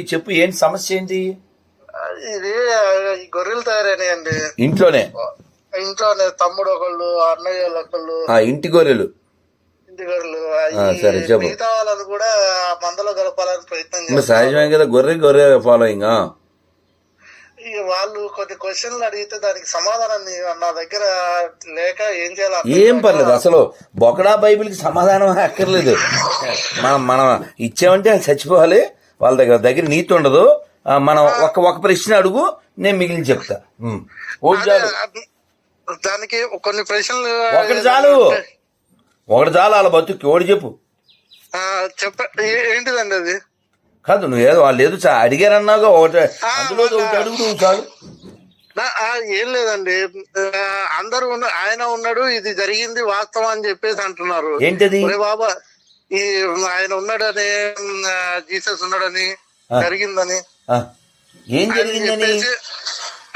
ఈ చెప్పు ఏంటి సమస్య ఏంటి? ఇది గొర్రెలు తయారైనాయండి. ఇంట్లోనే? ఇంట్లోనే తమ్ముడు ఒకళ్ళు అన్నయ్య ఒకళ్ళు. ఆ ఇంటి గొర్రెలు. ఇంటి గొర్రెలు. మిగతా వాళ్ళని కూడా మందలో కలపాలని ప్రయత్నం సహజమే కదా గొర్రె గొర్రె ఫాలోయింగ్ వాళ్ళు కొన్ని క్వశ్చన్లు అడిగితే దానికి సమాధానం నీ- దగ్గర లేక ఏం చేయాలి ఏం పర్లేదు అసలు బొకడా బైబిల్కి సమాధానం అక్కర్లేదు. మనం మనం ఇచ్చామంటే అది చచ్చిపోవాలి. వాళ్ళ దగ్గర దగ్గర నీతి ఉండదు. మనం ఒక ఒక ప్రశ్న అడుగు నేను మిగిలిన చెప్తా. దానికి కొన్ని ప్రశ్నలు ఒకటి చాలు. ఒకటి చాలు వాళ్ళ బతుక్కి. ఒకటి చెప్పు. చెప్ప ఏంటిదండి అది? కాదు నువ్వు ఏదో వాళ్ళు ఏదో అడిగారన్నాగా ఒకటి అందులో ఒకటి అడుగు నువ్వు చాలు. ఏం లేదండి. అందరూ ఆయన ఉన్నాడు ఇది జరిగింది వాస్తవం అని చెప్పేసి అంటున్నారు. ఏంటది? బాబా ఈ ఆయన ఉన్నాడని జీసస్ ఉన్నాడని. జరిగిందని. ఏం జరిగిందని?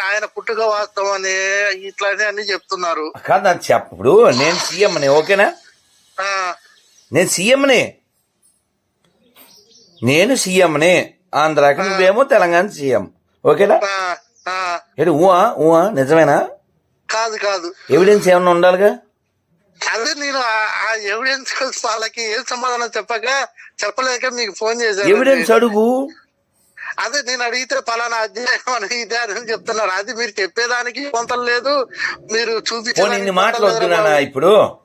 ఆయన పుట్టుక వాస్తవం అని ఇట్లానే అన్ని చెప్తున్నారు. కాదు నాకు చెప్ప ఇప్పుడు నేను సీఎంని ఓకేనా? ఆ, నేను సీఎంని. నేను సీఎంని. ఆంధ్రాకి నువ్వేమో తెలంగాణ సీఎం. ఓకేనా? ఏంటి ఊహా ఊహా నిజమేనా? కాదు కాదు. ఎవిడెన్స్ ఏమన్నా ఉండాలిగా? అదే నేను ఆ- ఎవిడెన్స్ వాళ్ళకి ఏం సమాధానం చెప్పక చెప్పలేక మీకు ఫోన్ చేశాను. ఎవిడెన్స్ అడుగు. అదే నేను అడిగితే పలానా అధ్యాయం అని ఇదే అని చెప్తున్నారు. అది మీరు చెప్పేదానికి కొంత లేదు. మీరు కొంత మాటలు లేదు వద్దు రా నాన్న బాబు. ఇప్పుడు.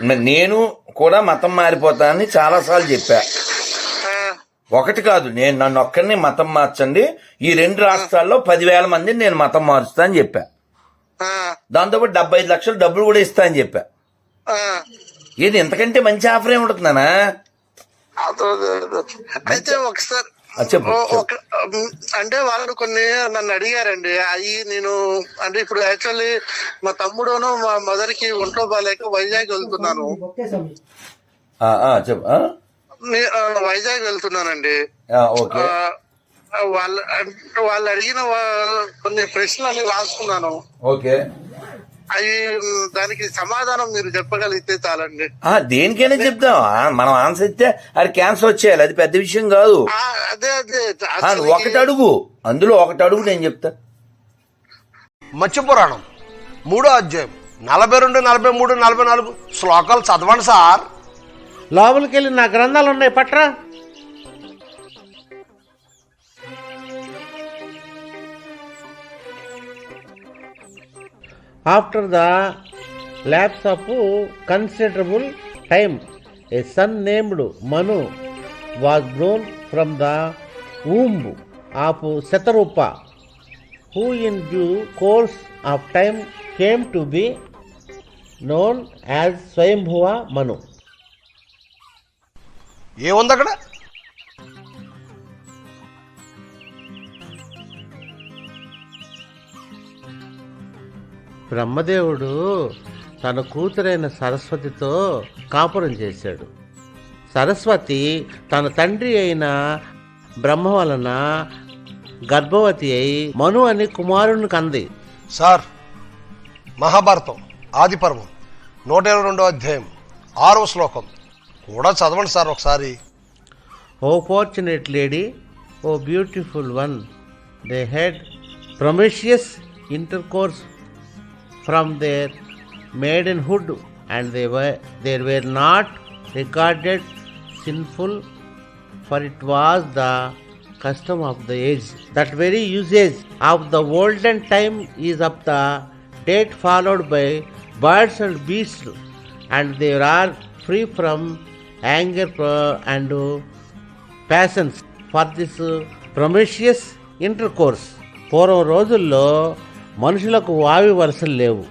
నేను కూడా మతం మారిపోతానని చాలా సార్లు చెప్పా ఒకటి కాదు నేను నన్ను ఒక్కరిని మతం మార్చండి. ఈ రెండు రాష్ట్రాల్లో పదివేల మందిని నేను మతం మారుస్తా అని చెప్పా. ఆ, దాంతోపాటు డెబ్బై ఐదు లక్షలు డబ్బులు కూడా ఇస్తా అని చెప్పా. ఏది ఇంతకంటే మంచి ఆఫర్ అదో, అదో. అయితే ఒకసారి అంటే వాళ్ళు కొన్ని నన్ను అడిగారండి. అవి నేను అంటే ఇప్పుడు యాక్చువల్లీ మా తమ్ముడును మా మదర్కి ఒంట్లో బాగాలేక వైజాగ్ వెళ్తున్నాను. వైజాగ్ వెళ్తున్నానండి. వాళ్ళ అంటే వాళ్ళు అడిగిన కొన్ని ప్రశ్నలు రాసుకున్నాను. ఓకే. అవి దానికి సమాధానం మీరు చెప్పగలిగితే చాలండి. ఆ, దేనికైనా చెప్తాం మనం ఆన్సర్ ఇస్తే అది క్యాన్సర్ వచ్చేయాలి. అది పెద్ద విషయం కాదు. అదే అదే. ఒకటి అడుగు. అందులో ఒకటి అడుగు నేను చెప్తా. మత్స్య పురాణం. మూడో అధ్యాయం. నలభై రెండు నలభై మూడు నలభై నాలుగు శ్లోకాలు చదవండి సార్. లోపలికి వెళ్ళి నా గ్రంథాలు ఉన్నాయి పట్రా. After the lapse of considerable time a son named Manu was born from the womb of Shatarupa who in due course of time came to be known as Swayambhuva Manu ఏముంది అక్కడ? బ్రహ్మదేవుడు తన కూతురైన సరస్వతితో కాపురం చేశాడు. సరస్వతి తన తండ్రి అయిన బ్రహ్మ వలన గర్భవతి అయి మను అని కుమారుని కంది సార్ మహాభారతం ఆది పర్వం నూట ఇరవై రెండో అధ్యాయం ఆరవ శ్లోకం. కూడా చదవండి సార్ ఒకసారి. O fortunate lady O beautiful one they had promiscuous intercourse from their maidenhood and they were they were not regarded sinful for it was the custom of the age that very usage of the olden time is of the date followed by birds and beasts and they are free from anger pro- and uh, passions for this uh, promiscuous intercourse పూర్వం రోజుల్లో మనుషులకు వావి వరుసలు లేవు.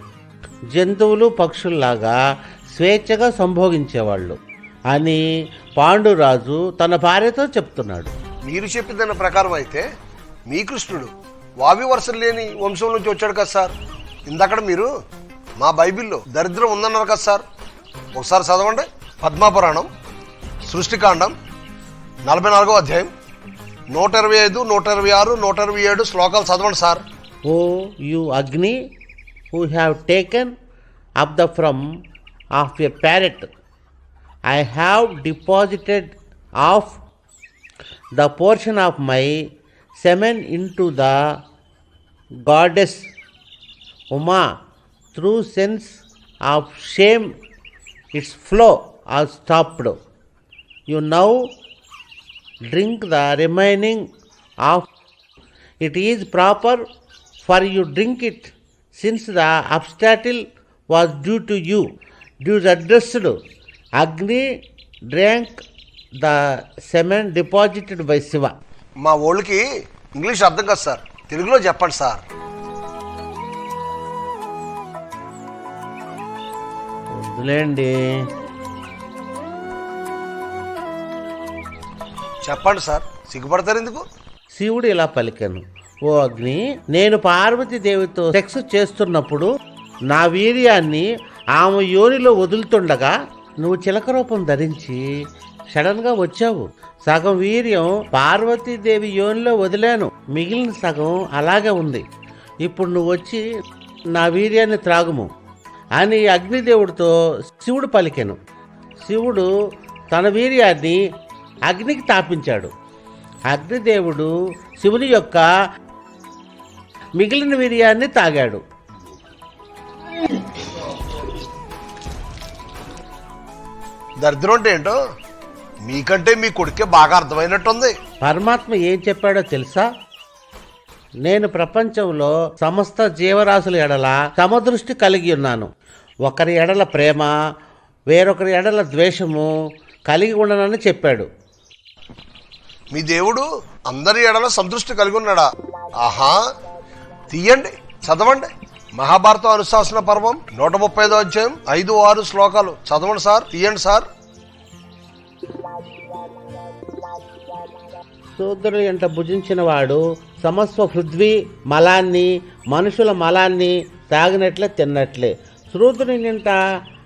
జంతువులు పక్షుల్లాగా స్వేచ్ఛగా సంభోగించేవాళ్ళు. అని పాండురాజు తన భార్యతో చెప్తున్నాడు. మీరు చెప్పిన దాని ప్రకారం అయితే మీ కృష్ణుడు వావి వరుసలు లేని వంశం నుంచి వచ్చాడు కదా సార్. ఇందక్కడ మీరు మా బైబిల్లో దరిద్రం ఉందన్నారు కదా సార్. ఒకసారి చదవండి. పద్మాపురాణం సృష్టికాండం నలభై నాలుగో అధ్యాయం నూట ఇరవై ఐదు నూట ఇరవై ఆరు నూట ఇరవై ఏడు శ్లోకాలు చదవండి sir. O you Agni, who have taken up the from of a parrot, I have deposited off the portion of my semen into the goddess Uma through sense of shame its flow has stopped. You now drink the remaining of it is proper for you drink it since the obstacle was due to you due addressed agni drank the semen deposited by shiva మా ఓళ్ళకి English అర్థం కాదు sir తెలుగులో చెప్పండి sir వదిలేండి చెప్పండి sir సిగ్గుపడతారు ఎందుకు శివుడు ఇలా పలికాను ఓ అగ్ని నేను పార్వతీదేవితో సెక్స్ చేస్తున్నప్పుడు నా వీర్యాన్ని ఆమె యోనిలో వదులుతుండగా నువ్వు చిలక రూపం ధరించి సడన్గా వచ్చావు. సగం వీర్యం పార్వతీదేవి యోనిలో వదిలాను. మిగిలిన సగం అలాగే ఉంది. ఇప్పుడు నువ్వు వచ్చి నా వీర్యాన్ని త్రాగుము అని అగ్నిదేవుడితో శివుడు పలికెను. శివుడు తన వీర్యాన్ని అగ్నికి తాపించాడు. అగ్నిదేవుడు శివుని యొక్క మిగిలిన వీర్యాన్ని తాగాడు. దరిద్రం అంటే ఏంటో? మీకంటే మీ కొడుకే బాగా అర్థమైనట్టుంది. పరమాత్మ ఏం చెప్పాడో తెలుసా? నేను ప్రపంచంలో సమస్త జీవరాశుల ఎడల సమదృష్టి కలిగి ఉన్నాను. ఒకరి ఎడల ప్రేమ వేరొకరి ఎడల ద్వేషము కలిగి ఉండనని చెప్పాడు. మీ దేవుడు అందరి ఎడల సంతృష్టి కలిగి ఉన్నాడా? ఆహా తీయండి చదవండి. మహాభారతం అనుశాసన పర్వం నూట ముప్పై ఐదో అధ్యాయం ఐదు ఆరు శ్లోకాలు. చదవండి సార్ తీయండి సార్. శూద్రుని ఎంట భుజించిన వాడు సమస్వ పృథ్వీ మలాన్ని మనుషుల మలాన్ని తాగినట్లే తిన్నట్లే. శూద్రుని నింట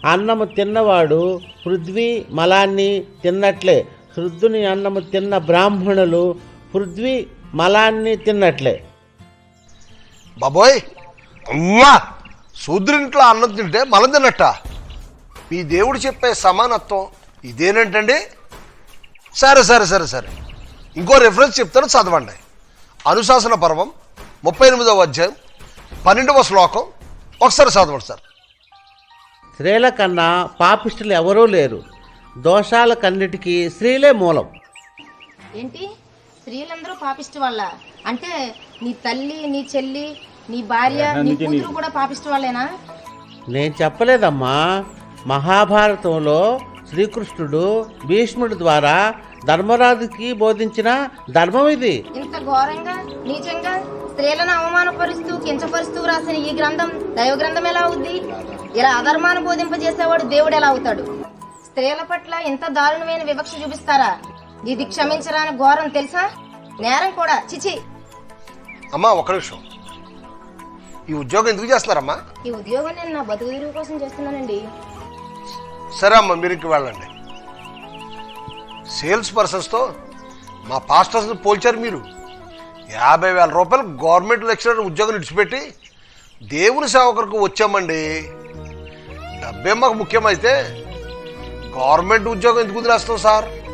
అన్నము తిన్నవాడు పృథ్వీ మలాన్ని తిన్నట్లే. శుద్ధుని అన్నము తిన్న బ్రాహ్మణులు పృథ్వీ మలాన్ని తిన్నట్లే. బాబోయ్! అమ్మా శూద్రునింట్లో అన్నం తింటే మలం తిన్నట్ట. మీ దేవుడు చెప్పే సమానత్వం ఇదేనంటండి? సరే సరే సరే సరే. ఇంకో రెఫరెన్స్ చెప్తాను చదవండి. అనుశాసన పర్వం ముప్పై ఎనిమిదవ అధ్యాయం పన్నెండవ శ్లోకం. ఒకసారి చదవండి సార్. స్త్రీల కన్నా పాపిష్టులు ఎవరూ లేరు. దోషాలకన్నిటికీ స్త్రీలే మూలం. ఏంటి? స్త్రీలందరూ పాపిష్టి వాళ్ళ? అంటే నీ తల్లి నీ చెల్లి నీ భార్య నీ కూతురు కూడా పాపిష్టి వాళ్ళేనా? నేను చెప్పలేదమ్మా. మహాభారతంలో శ్రీకృష్ణుడు భీష్ముడి ద్వారా ధర్మరాజుకి బోధించిన ధర్మం ఇది. ఇంత ఘోరంగా నీచంగా స్త్రీలను అవమానపరుస్తూ కించపరుస్తూ రాసిన ఈ గ్రంథం దైవ గ్రంథం ఎలా అవుద్ది? ఇలా అధర్మాన్ని బోధింపజేసేవాడు దేవుడు ఎలా అవుతాడు? స్త్రీల పట్ల ఇంత దారుణమైన వివక్ష చూపిస్తారా? ఇది క్షమించరాని ఘోరం తెలుసా? నేరం కూడా చిచి. అమ్మా ఒక నిమిషం. ఈ ఉద్యోగం ఎందుకు చేస్తున్నారమ్మా? ఈ ఉద్యోగం నేను నా బతుకు తెరువు కోసం చేస్తున్నానండి. సరే అమ్మా మీరు ఇంక వెళ్ళండి. సేల్స్ పర్సన్స్తో మా పాస్టర్స్ని పోల్చారు మీరు. యాభై వేల రూపాయలు గవర్నమెంట్ లెక్చరర్ ఉద్యోగం విడిచిపెట్టి దేవుని సేవకులకు వచ్చామండి. డబ్బే మాకు ముఖ్యమైతే గవర్నమెంట్ ఉద్యోగం ఎందుకు వదిలేస్తాం సార్?